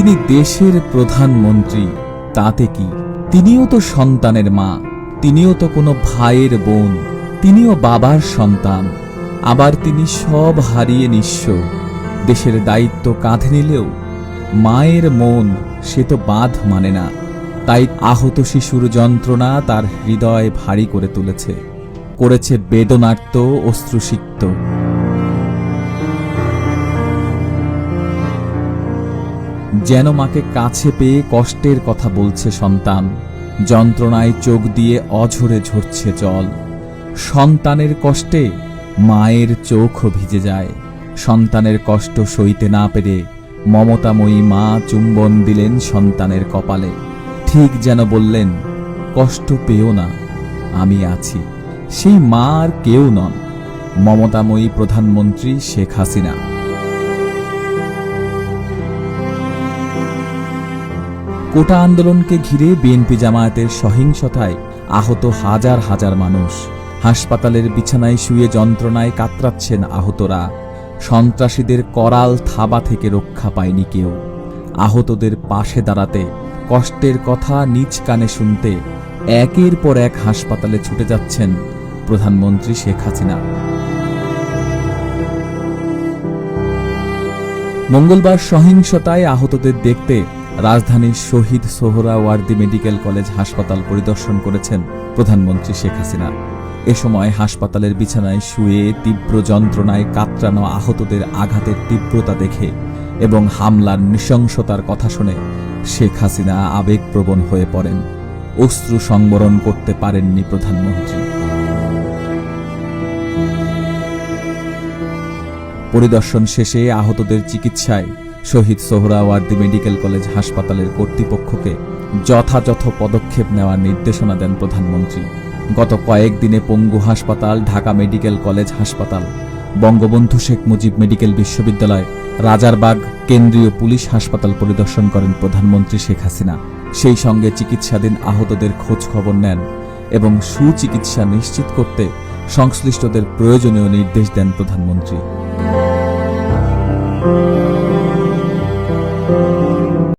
তিনি দেশের প্রধানমন্ত্রী, তাতে কি? তিনিও তো সন্তানের মা, তিনিও তো কোনো ভাইয়ের বোন, তিনিও বাবার সন্তান, আবার তিনি সব হারিয়ে নিঃস্ব। দেশের দায়িত্ব কাঁধে নিলেও মায়ের মন সে তো বাঁধ মানে না, তাই আহত শিশুর যন্ত্রণা তার হৃদয় ভারী করে তুলেছে, করেছে বেদনার্ত অশ্রুসিক্ত। যেন মাকে কাছে পেয়ে কষ্টের কথা বলছে সন্তান। যন্ত্রণায় চোখ দিয়ে অঝরে ঝরছে জল। সন্তানের কষ্টে মায়ের চোখও ভিজে যায়। সন্তানের কষ্ট সইতে না পেরে মমতাময়ী মা চুম্বন দিলেন সন্তানের কপালে। ঠিক যেন বললেন, কষ্ট পেও না, আমি আছি। সেই মা আর কেউ নন। মমতাময়ী প্রধানমন্ত্রী শেখ হাসিনা। কোটা আন্দোলনকে ঘিরে বিএনপি জামায়াতের সহিংসতায় আহত হাজার হাজার মানুষ। হাসপাতালের বিছানায় শুয়ে যন্ত্রণায় কাতরাচ্ছেন আহতরা। সন্ত্রাসীদের করাল থাবা থেকে রক্ষা পায়নি কেউ। আহতদের পাশে দাঁড়াতে কষ্টের কথা নিজ কানে শুনতে একের পর এক হাসপাতালে ছুটে যাচ্ছেন প্রধানমন্ত্রী শেখ হাসিনা। মঙ্গলবার সহিংসতায় আহতদের দেখতে রাজধানীর শহীদ সোহরাওয়ার্দী মেডিকেল কলেজ হাসপাতাল পরিদর্শন করেছেন প্রধানমন্ত্রী শেখ হাসিনা। এ সময় হাসপাতালের বিছানায় শুয়ে তীব্র যন্ত্রণায় কাতরানো আহতদের আঘাতের তীব্রতা দেখে এবং হামলার নৃশংসতার কথা শুনে শেখ হাসিনা আবেগপ্রবণ হয়ে পড়েন। অশ্রু সংবরণ করতে পারেননি প্রধানমন্ত্রী। পরিদর্শন শেষে আহতদের চিকিৎসায় শহীদ সোহরাওয়ার্দী মেডিকেল কলেজ হাসপাতালের কর্তৃপক্ষকে যথাযথ পদক্ষেপ নেওয়ার নির্দেশনা দেন প্রধানমন্ত্রী। গত কয়েকদিনে পঙ্গু হাসপাতাল, ঢাকা মেডিকেল কলেজ হাসপাতাল, বঙ্গবন্ধু শেখ মুজিব মেডিকেল বিশ্ববিদ্যালয়, রাজারবাগ কেন্দ্রীয় পুলিশ হাসপাতাল পরিদর্শন করেন প্রধানমন্ত্রী শেখ হাসিনা। সেই সঙ্গে চিকিৎসাধীন আহতদের খোঁজ খবর নেন এবং সুচিকিৎসা নিশ্চিত করতে সংশ্লিষ্টদের প্রয়োজনীয় নির্দেশ দেন প্রধানমন্ত্রী। Thank you.